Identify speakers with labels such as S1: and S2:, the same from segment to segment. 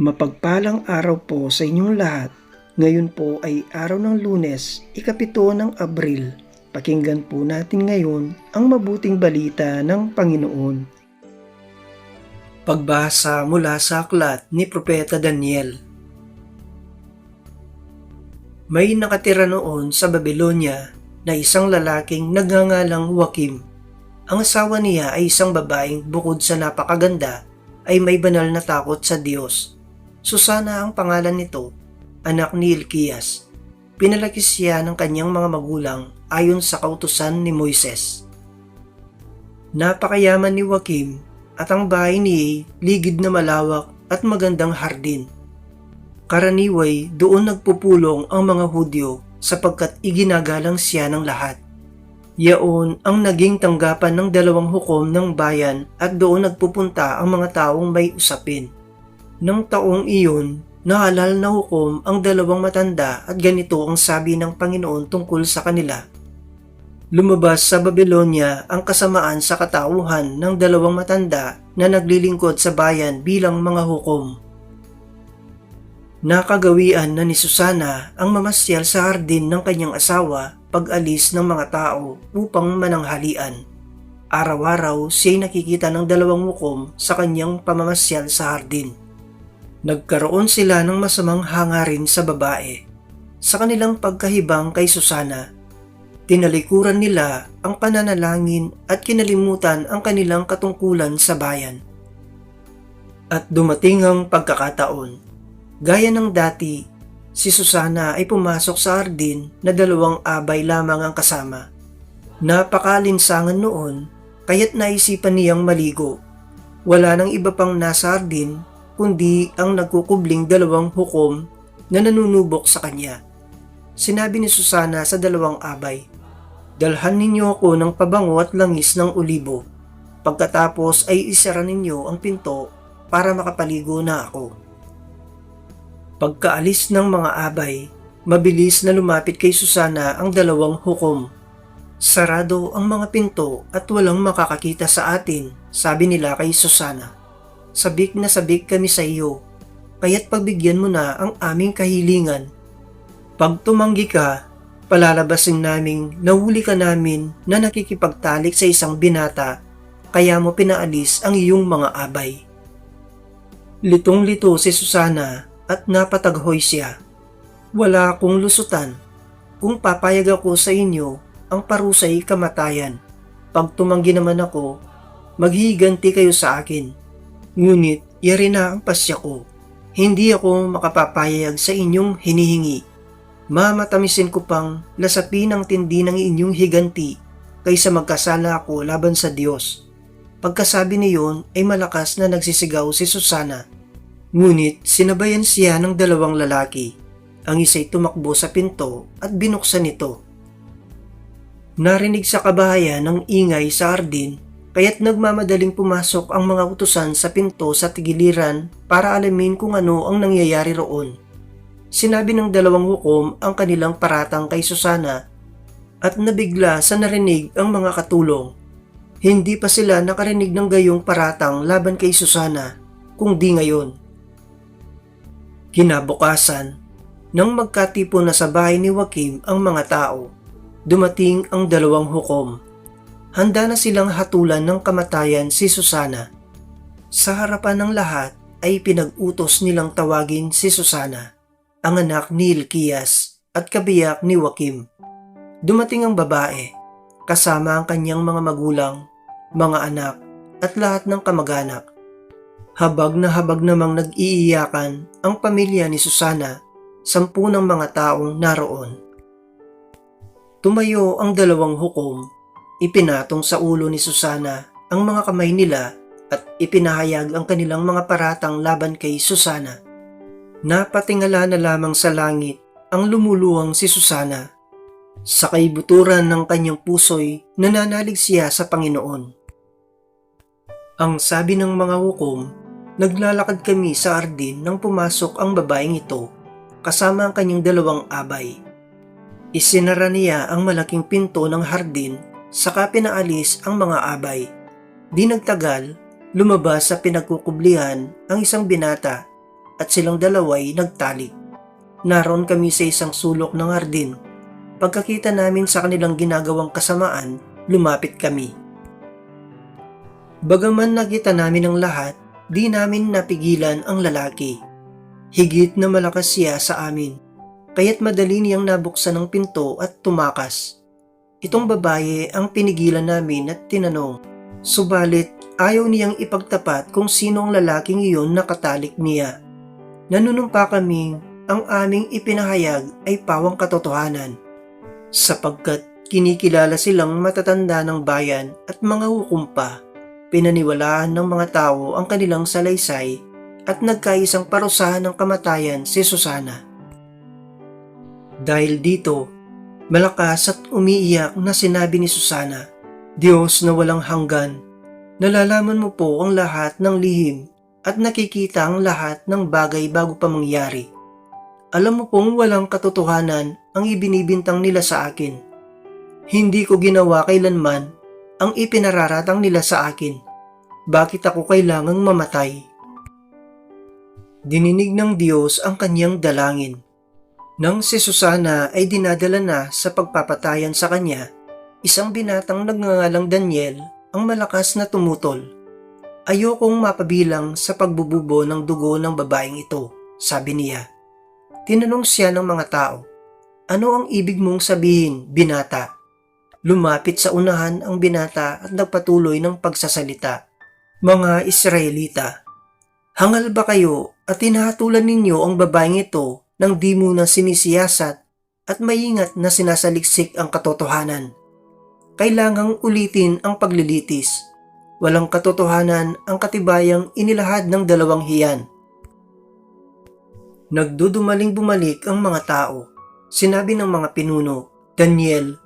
S1: Mapagpalang araw po sa inyong lahat. Ngayon po ay araw ng lunes, ikapito ng Abril. Pakinggan po natin ngayon ang mabuting balita ng Panginoon. Pagbasa mula sa aklat ni Propeta Daniel May nakatira noon sa Babylonia na isang lalaking nagngangalang Joachim. Ang asawa niya ay isang babaeng bukod sa napakaganda ay may banal na takot sa Diyos. Susana ang pangalan nito, anak ni Ilkias. Pinalaki siya ng kanyang mga magulang ayon sa kautusan ni Moises. Napakayaman ni Joachim at ang bahay niya ligid na malawak at magandang hardin. Karaniway doon nagpupulong ang mga Hudyo sapagkat iginagalang siya ng lahat. Yaon ang naging tanggapan ng dalawang hukom ng bayan at doon nagpupunta ang mga taong may usapin. Nang taong iyon, naalal na hukom ang dalawang matanda at ganito ang sabi ng Panginoon tungkol sa kanila. Lumabas sa Babylonia ang kasamaan sa katauhan ng dalawang matanda na naglilingkod sa bayan bilang mga hukom. Nakagawian na ni Susana ang mamasyal sa hardin ng kanyang asawa pag-alis ng mga tao upang mananghalian. Araw-araw siya'y nakikita ng dalawang hukom sa kanyang pamamasyal sa hardin. Nagkaroon sila ng masamang hangarin sa babae. Sa kanilang pagkahibang kay Susana, tinalikuran nila ang pananalangin at kinalimutan ang kanilang katungkulan sa bayan. At dumating ang pagkakataon Gaya ng dati, si Susana ay pumasok sa hardin na dalawang abay lamang ang kasama. Napakalinsangan noon, kaya't naisipan niyang maligo. Wala nang iba pang nasa hardin, kundi ang nagkukubling dalawang hukom na nanunubok sa kanya. Sinabi ni Susana sa dalawang abay, Dalhan ninyo ako ng pabango at langis ng ulibo. Pagkatapos ay isara ninyo ang pinto para makapaligo na ako. Pagkaalis ng mga abay, mabilis na lumapit kay Susana ang dalawang hukom. Sarado ang mga pinto at walang makakakita sa atin, sabi nila kay Susana. Sabik na sabik kami sa iyo, kaya't pagbigyan mo na ang aming kahilingan. Pag tumanggi ka, palalabasin naming nahuli ka namin na nakikipagtalik sa isang binata, kaya mo pinaalis ang iyong mga abay. Litong-lito si Susana at napataghoy siya. Wala akong lusutan. Kung papayag ako sa inyo, ang parusay kamatayan. Pag tumanggi naman ako, maghiganti kayo sa akin. Ngunit, yari na ang pasya ko. Hindi ako makapapayag sa inyong hinihingi. Mamatamisin ko pang lasapin ang tindi ng inyong higanti kaysa magkasala ako laban sa Diyos. Pagkasabi niyon ay malakas na nagsisigaw si Susana Ngunit sinabayan siya ng dalawang lalaki. Ang isa'y tumakbo sa pinto at binuksan ito. Narinig sa kabahayan ng ingay sa hardin kaya't nagmamadaling pumasok ang mga utusan sa pinto sa tigiliran para alamin kung ano ang nangyayari roon. Sinabi ng dalawang hukom ang kanilang paratang kay Susana at nabigla sa narinig ang mga katulong. Hindi pa sila nakarinig ng gayong paratang laban kay Susana, kung di ngayon. Kinabukasan, nang magkatipo na sa bahay ni Joaquim ang mga tao, dumating ang dalawang hukom. Handa na silang hatulan ng kamatayan si Susana. Sa harapan ng lahat ay pinag-utos nilang tawagin si Susana, ang anak ni Ilkias at kabiyak ni Joaquim. Dumating ang babae, kasama ang kanyang mga magulang, mga anak at lahat ng kamag-anak Habag na habag namang nag-iiyakan ang pamilya ni Susana, sampu ng mga taong naroon. Tumayo ang dalawang hukom, ipinatong sa ulo ni Susana ang mga kamay nila at ipinahayag ang kanilang mga paratang laban kay Susana. Napatingala na lamang sa langit ang lumuluwang si Susana. Sa kaibuturan ng kanyang puso'y nananalig siya sa Panginoon. Ang sabi ng mga hukom Naglalakad kami sa Ardin nang pumasok ang babaeng ito kasama ang kanyang dalawang abay. Isinara niya ang malaking pinto ng hardin saka pinaalis ang mga abay. Di nagtagal, lumabas sa pinagkukublihan ang isang binata at silang dalaway nagtalik. Naroon kami sa isang sulok ng hardin. Pagkakita namin sa kanilang ginagawang kasamaan, lumapit kami. Bagaman nakita namin ang lahat, di namin napigilan ang lalaki. Higit na malakas siya sa amin, kaya't madali niyang nabuksan ang pinto at tumakas. Itong babae ang pinigilan namin at tinanong, subalit ayaw niyang ipagtapat kung sino ang lalaking iyon nakatalik niya. Nanunumpa kaming ang aming ipinahayag ay pawang katotohanan, sapagkat kinikilala silang matatanda ng bayan at mga hukumpa pinaniwalaan ng mga tao ang kanilang salaysay at nagkaisang parusahan ng kamatayan si Susana. Dahil dito, malakas at umiiyak na sinabi ni Susana, Diyos na walang hanggan, nalalaman mo po ang lahat ng lihim at nakikita ang lahat ng bagay bago pa mangyari. Alam mo pong walang katotohanan ang ibinibintang nila sa akin. Hindi ko ginawa kailanman ang ipinararatang nila sa akin. Bakit ako kailangang mamatay? Dininig ng Diyos ang kanyang dalangin. Nang si Susana ay dinadala na sa pagpapatayan sa kanya, isang binatang nagngangalang Daniel ang malakas na tumutol. Ayokong mapabilang sa pagbububo ng dugo ng babaeng ito, sabi niya. Tinanong siya ng mga tao, ano ang ibig mong sabihin, binata? Lumapit sa unahan ang binata at nagpatuloy ng pagsasalita. Mga Israelita, hangal ba kayo at tinahatulan ninyo ang babaeng ito nang di muna sinisiyasat at maingat na sinasaliksik ang katotohanan? Kailangang ulitin ang paglilitis. Walang katotohanan ang katibayang inilahad ng dalawang hiyan. Nagdudumaling bumalik ang mga tao. Sinabi ng mga pinuno, Daniel,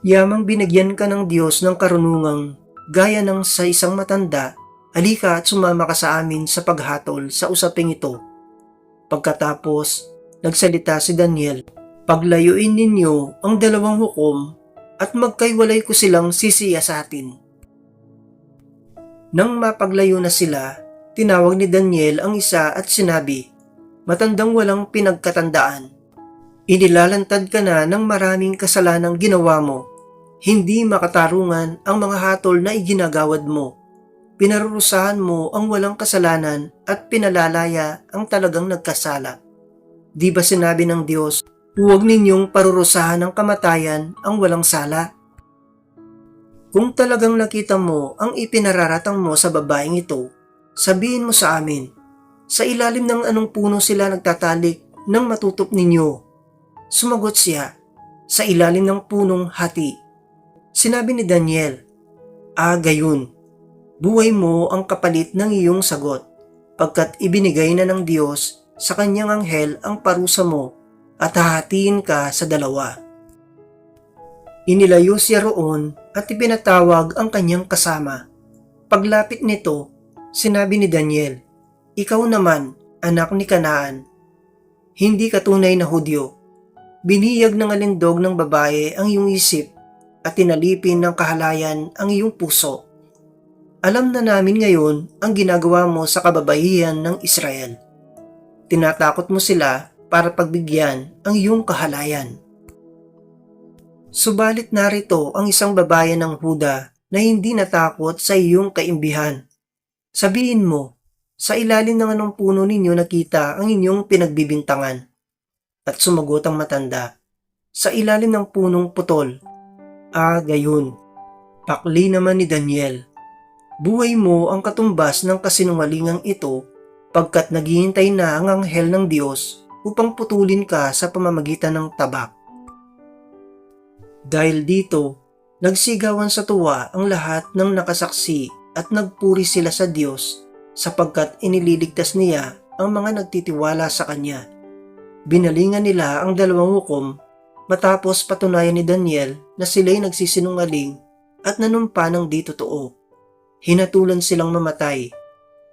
S1: Yamang binigyan ka ng Diyos ng karunungang gaya ng sa isang matanda, alika at sumama ka sa amin sa paghatol sa usaping ito. Pagkatapos, nagsalita si Daniel, Paglayuin ninyo ang dalawang hukom at magkaiwalay ko silang sisiya sa atin. Nang mapaglayo na sila, tinawag ni Daniel ang isa at sinabi, Matandang walang pinagkatandaan. Inilalantad ka na ng maraming kasalanang ginawa mo hindi makatarungan ang mga hatol na iginagawad mo. Pinarurusahan mo ang walang kasalanan at pinalalaya ang talagang nagkasala. Di ba sinabi ng Diyos, huwag ninyong parurusahan ng kamatayan ang walang sala? Kung talagang nakita mo ang ipinararatang mo sa babaeng ito, sabihin mo sa amin, sa ilalim ng anong puno sila nagtatalik nang matutop ninyo. Sumagot siya, sa ilalim ng punong hati. Sinabi ni Daniel, Ah, gayon, buhay mo ang kapalit ng iyong sagot, pagkat ibinigay na ng Diyos sa kanyang anghel ang parusa mo at hahatiin ka sa dalawa. Inilayo siya roon at ipinatawag ang kanyang kasama. Paglapit nito, sinabi ni Daniel, Ikaw naman, anak ni Kanaan, hindi ka tunay na Hudyo. Biniyag ng alindog ng babae ang iyong isip at tinalipin ng kahalayan ang iyong puso. Alam na namin ngayon ang ginagawa mo sa kababaihan ng Israel. Tinatakot mo sila para pagbigyan ang iyong kahalayan. Subalit narito ang isang babae ng Huda na hindi natakot sa iyong kaimbihan. Sabihin mo, sa ilalim ng anong puno ninyo nakita ang inyong pinagbibintangan. At sumagot ang matanda, sa ilalim ng punong putol Ah, gayon. Pakli naman ni Daniel. Buhay mo ang katumbas ng kasinungalingang ito pagkat naghihintay na ang anghel ng Diyos upang putulin ka sa pamamagitan ng tabak. Dahil dito, nagsigawan sa tuwa ang lahat ng nakasaksi at nagpuri sila sa Diyos sapagkat inililigtas niya ang mga nagtitiwala sa Kanya. Binalingan nila ang dalawang hukom matapos patunayan ni Daniel na sila'y nagsisinungaling at nanumpa ng di totoo. Hinatulan silang mamatay.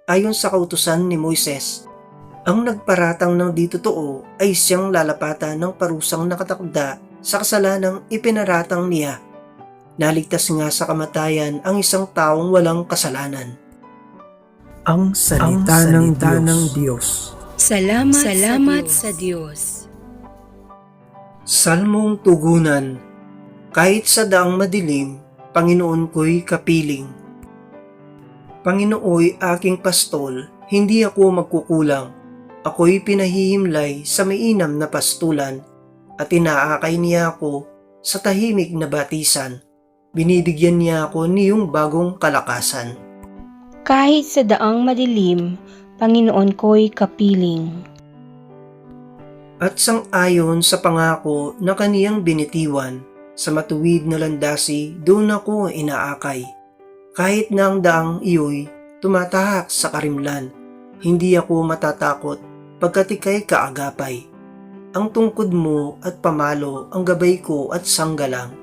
S1: Ayon sa kautusan ni Moises, ang nagparatang ng di totoo ay siyang lalapatan ng parusang nakatakda sa kasalanang ipinaratang niya. Naligtas nga sa kamatayan ang isang taong walang kasalanan.
S2: Ang salita,
S1: Ang salita
S2: ng, Diyos.
S1: ng
S2: Diyos. Salamat, Salamat sa Diyos.
S1: Salmong Tugunan Kahit sa daang madilim, Panginoon ko'y kapiling. Panginooy aking pastol, hindi ako magkukulang. Ako'y pinahihimlay sa mainam na pastulan at inaakay niya ako sa tahimik na batisan. Binibigyan niya ako niyong bagong kalakasan.
S2: Kahit sa daang madilim, Panginoon ko'y kapiling.
S1: At sang-ayon sa pangako na kaniyang binitiwan, sa matuwid na landasi doon ako inaakay. Kahit na ang daang iyo'y tumatahak sa karimlan, hindi ako matatakot pagkat ika'y kaagapay. Ang tungkod mo at pamalo ang gabay ko at sanggalang.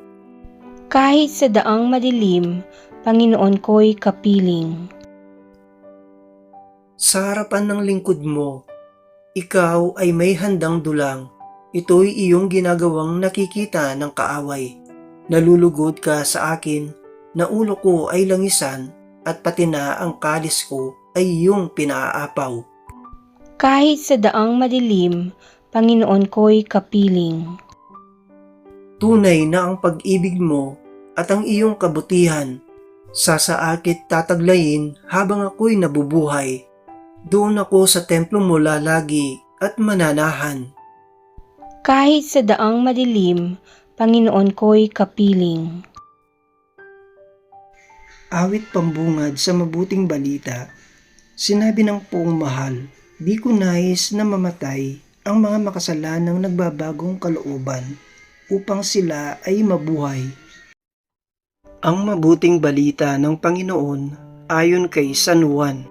S2: Kahit sa daang madilim, Panginoon ko'y kapiling.
S1: Sa harapan ng lingkod mo, ikaw ay may handang dulang. Ito'y iyong ginagawang nakikita ng kaaway. Nalulugod ka sa akin, na ulo ko ay langisan at pati na ang kalis ko ay iyong pinaapaw.
S2: Kahit sa daang madilim, Panginoon ko'y kapiling.
S1: Tunay na ang pag-ibig mo at ang iyong kabutihan sa saakit tataglayin habang ako'y nabubuhay. Doon ako sa templo mo lalagi at mananahan.
S2: Kahit sa daang madilim, Panginoon ko'y kapiling.
S1: Awit pambungad sa mabuting balita, sinabi ng poong mahal, di ko nais na mamatay ang mga makasalanang nagbabagong kalooban upang sila ay mabuhay. Ang mabuting balita ng Panginoon ayon kay San Juan.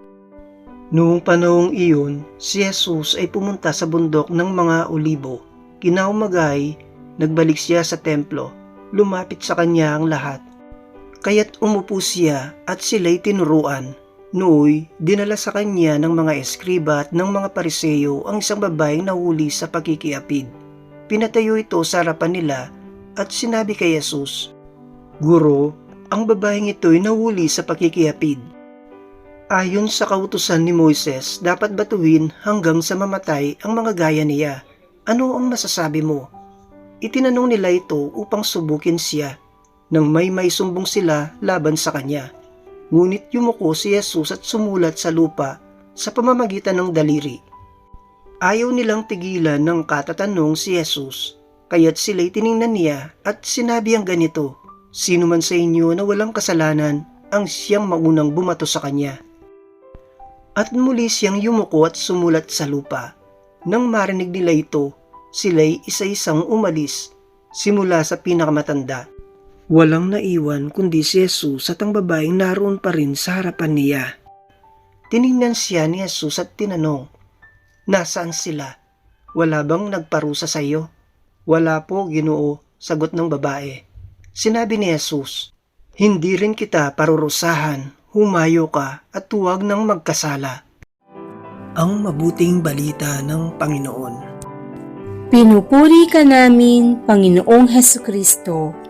S1: Noong panahong iyon, si Jesus ay pumunta sa bundok ng mga olibo. Kinaumagay, nagbalik siya sa templo. Lumapit sa kanya ang lahat Kaya't umupo siya at sila'y tinuruan. Nooy, dinala sa kanya ng mga eskriba at ng mga pariseyo ang isang babaeng nahuli sa pakikiapid. Pinatayo ito sa harapan nila at sinabi kay Jesus, Guro, ang babaeng ito'y nahuli sa pakikiapid. Ayon sa kautusan ni Moises, dapat batuhin hanggang sa mamatay ang mga gaya niya. Ano ang masasabi mo? Itinanong nila ito upang subukin siya nang may may sumbong sila laban sa kanya. Ngunit yumuko si Jesus at sumulat sa lupa sa pamamagitan ng daliri. Ayaw nilang tigilan ng katatanong si Jesus, kaya't sila'y tiningnan niya at sinabi ang ganito, Sino man sa inyo na walang kasalanan ang siyang maunang bumato sa kanya. At muli siyang yumuko at sumulat sa lupa. Nang marinig nila ito, sila'y isa-isang umalis, simula sa pinakamatanda Walang naiwan kundi si Jesus at ang babaeng naroon pa rin sa harapan niya. Tiningnan siya ni Jesus at tinanong, Nasaan sila? Wala bang nagparusa sa iyo? Wala po, ginoo, sagot ng babae. Sinabi ni Jesus, Hindi rin kita parurusahan, humayo ka at huwag nang magkasala. Ang mabuting balita ng Panginoon.
S2: Pinupuri ka namin, Panginoong Heso Kristo.